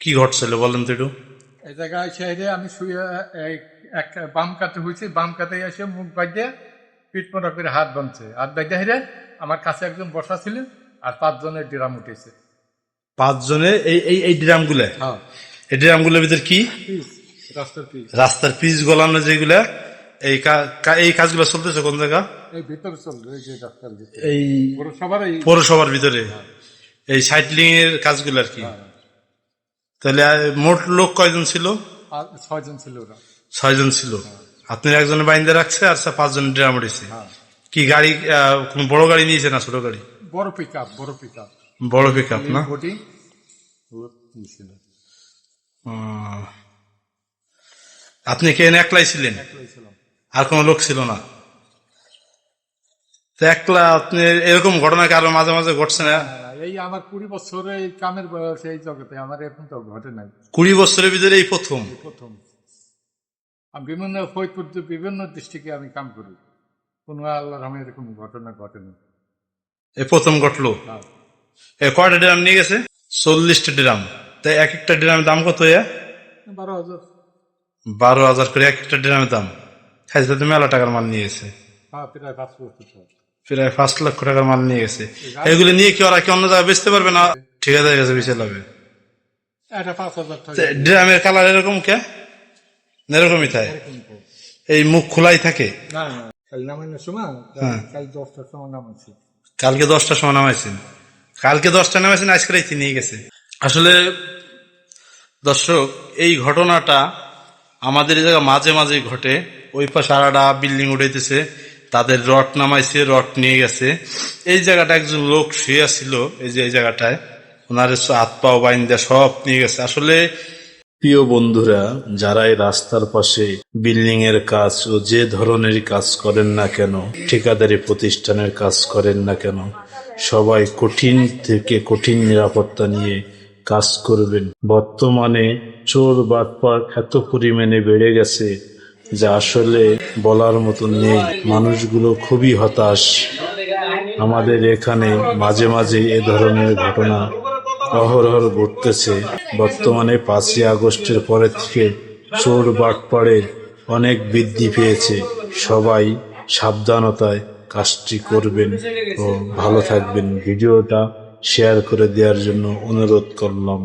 কি ঘটছিল বলেন তো একটু। এই জায়গায় আমি শুয়ে এক বাম কাতে হয়েছি বাম কাতে এসে মুখ বাইদে পিঠ মোটা করে হাত বানছে হাত বাইদে হেরে আমার কাছে একজন বসা ছিল আর পাঁচজনের ড্রাম উঠেছে। পাঁচজনের এই এই এই ড্রামগুলো? হ্যাঁ। এই ড্রামগুলোর ভিতর কি? রাস্তার পিস রাস্তার পিচ গলানো যেগুলা এই এই কাজগুলো চলতেছে কোন জায়গা? এই ভিতরে চলবে এই যে রাস্তার এই পৌরসভার এই পৌরসভার ভিতরে। এই সাইটলিং এর কাজগুলো আর কি। তাহলে মোট লোক কয়জন ছিল? আর ছয়জন ছিল ওরা। ছয়জন ছিল। আপনি একজনে বাইন্দা রাখছে আর পাঁচজন ড্রাম উঠেছে হ্যাঁ। কি গাড়ি কোন বড় গাড়ি নিয়েছে না ছোট গাড়ি? বড় পিক আপ বড় পিক আপ বড় পিক আপ না আপনি কে একলাই ছিলেন? আর কোনো লোক ছিল না? তো একলা আপনি এরকম ঘটনা কি আরও মাঝে মাঝে ঘটছে না? এই আমার কুড়ি বছরে এই কামের বয়স এই জগতে আমার এখন তো ঘটে নাই। কুড়ি বছরের ভিতরে এই প্রথম? প্রথম। আমি বিভিন্ন ফরিদপুর বিভিন্ন ডিস্ট্রিক্টে আমি কাম করি। কোনো আল্লাহর আমি এরকম ঘটনা ঘটেনি এই প্রথম ঘটলো? হ্যাঁ। এ কয়টা ড্রাম নিয়ে গেছে? চল্লিশটা ড্রাম। তাই এক একটা ড্রামের দাম কত ইয়া বারো হাজার। বারো হাজার করে এক একটা ড্রামের দাম। খাইছে তো মেলা টাকার মাল নিয়ে গেছে। হ্যাঁ প্রায় পাঁচ বছর। প্রায় পাঁচ লক্ষ টাকার মাল নিয়ে গেছে। এগুলো নিয়ে কি ওরা কি অন্য জায়গায় বেচতে পারবে না? ঠিকাদার কাছে বেঁচে পাঁচ ড্রামের কালার এরকম কে? এরকমই থাকে এই মুখ খোলাই থাকে? কালকে দশটার সময় নামাইছেন? কালকে দশটা নামাইছেন আজকে রাইতে নিয়ে গেছে। আসলে দর্শক এই ঘটনাটা আমাদের এই জায়গা মাঝে মাঝে ঘটে। ওই পাশে আরাডা বিল্ডিং উঠাইতেছে। তাদের রট নামাইছে রট নিয়ে গেছে। এই জায়গাটা একজন লোক শুয়ে ছিল এই যে এই জায়গাটায়। ওনার হাত পাও বাইন দেয়া সব নিয়ে গেছে। আসলে প্রিয় বন্ধুরা, যারা এই রাস্তার পাশে বিল্ডিং এর কাজ ও যে ধরনের কাজ করেন না কেন, ঠিকাদারি প্রতিষ্ঠানের কাজ করেন না কেন, সবাই কঠিন থেকে কঠিন নিরাপত্তা নিয়ে কাজ করবেন। বর্তমানে চোর বাটপার এত পরিমাণে বেড়ে গেছে যা আসলে বলার মতন নেই। মানুষগুলো খুবই হতাশ। আমাদের এখানে মাঝে মাঝে এ ধরনের ঘটনা অহরহ ঘটতেছে। বর্তমানে পাঁচই আগস্টের পরে থেকে চোর বাটপাড়ে অনেক বৃদ্ধি পেয়েছে। সবাই সাবধানতায় কাজটি করবেন ও ভালো থাকবেন। ভিডিওটা শেয়ার করে দেওয়ার জন্য অনুরোধ করলাম।